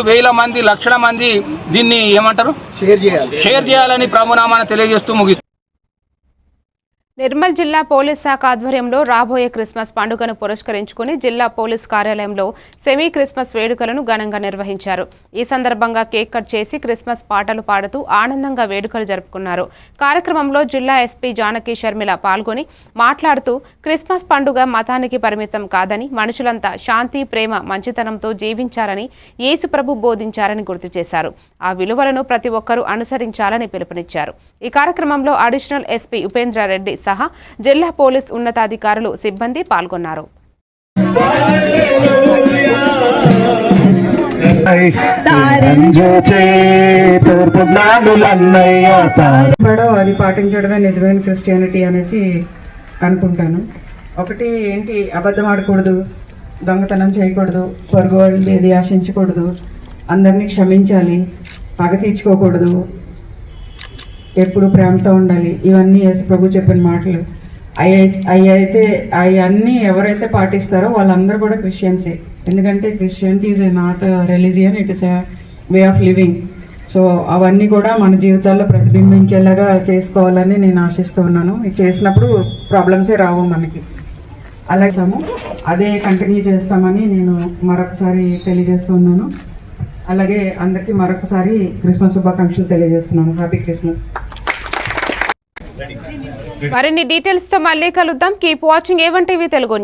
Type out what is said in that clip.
వేల మంది లక్షల మంది దీన్ని ఏమంటారు? షేర్ చేయాలి. షేర్ చేయాలని ప్రభునామాన్ని తెలియజేస్తూ ముగి నిర్మల్ జిల్లా పోలీస్ శాఖ ఆధ్వర్యంలో రాబోయే క్రిస్మస్ పండుగను పురస్కరించుకుని జిల్లా పోలీస్ కార్యాలయంలో సెమీ క్రిస్మస్ వేడుకలను ఘనంగా నిర్వహించారు. ఈ సందర్భంగా కేక్ కట్ చేసి క్రిస్మస్ పాటలు పాడుతూ ఆనందంగా వేడుకలు జరుపుకున్నారు. కార్యక్రమంలో జిల్లా ఎస్పీ జానకి షర్మిల పాల్గొని మాట్లాడుతూ క్రిస్మస్ పండుగ మతానికి పరిమితం కాదని మనుషులంతా శాంతి ప్రేమ మంచితనంతో జీవించాలని యేసుప్రభు బోధించారని గుర్తు చేశారు. ఆ విలువలను ప్రతి ఒక్కరూ అనుసరించాలని పిలుపునిచ్చారు. ఈ కార్యక్రమంలో అడిషనల్ ఎస్పీ ఉపేంద్రారెడ్డి సహా జిల్లా పోలీస్ ఉన్నతాధికారులు సిబ్బంది పాల్గొన్నారు. అది పాటించడమే నిజమైన క్రిస్టియానిటీ అనేసి అనుకుంటాను. ఒకటి ఏంటి అబద్ధం ఆడకూడదు దొంగతనం చేయకూడదు పొరుగు వాళ్ళది ఏది ఆశించకూడదు అందరినీ క్షమించాలి పగ తీర్చుకోకూడదు ఎప్పుడు ప్రేమతో ఉండాలి. ఇవన్నీ యేసు ప్రభు చెప్పిన మాటలు. అవి అవి అయితే అవన్నీ ఎవరైతే పాటిస్తారో వాళ్ళందరూ కూడా క్రిస్టియన్సే. ఎందుకంటే Christianity is not religion it is way of living. So అవన్నీ కూడా మన జీవితాల్లో ప్రతిబింబించేలాగా చేసుకోవాలని నేను ఆశిస్తూ ఉన్నాను. ఇది చేసినప్పుడు ప్రాబ్లమ్సే రావు మనకి. అలాగే అదే కంటిన్యూ చేస్తామని నేను మరొకసారి తెలియజేస్తున్నాను అలాగే అందరికీ మరొకసారి క్రిస్మస్ శుభాకాంక్షలు తెలియజేస్తున్నాను. Happy Christmas. మరిన్ని డీటెయిల్స్తో మళ్ళీ కలుద్దాం. Keep watching A one TV Telugu news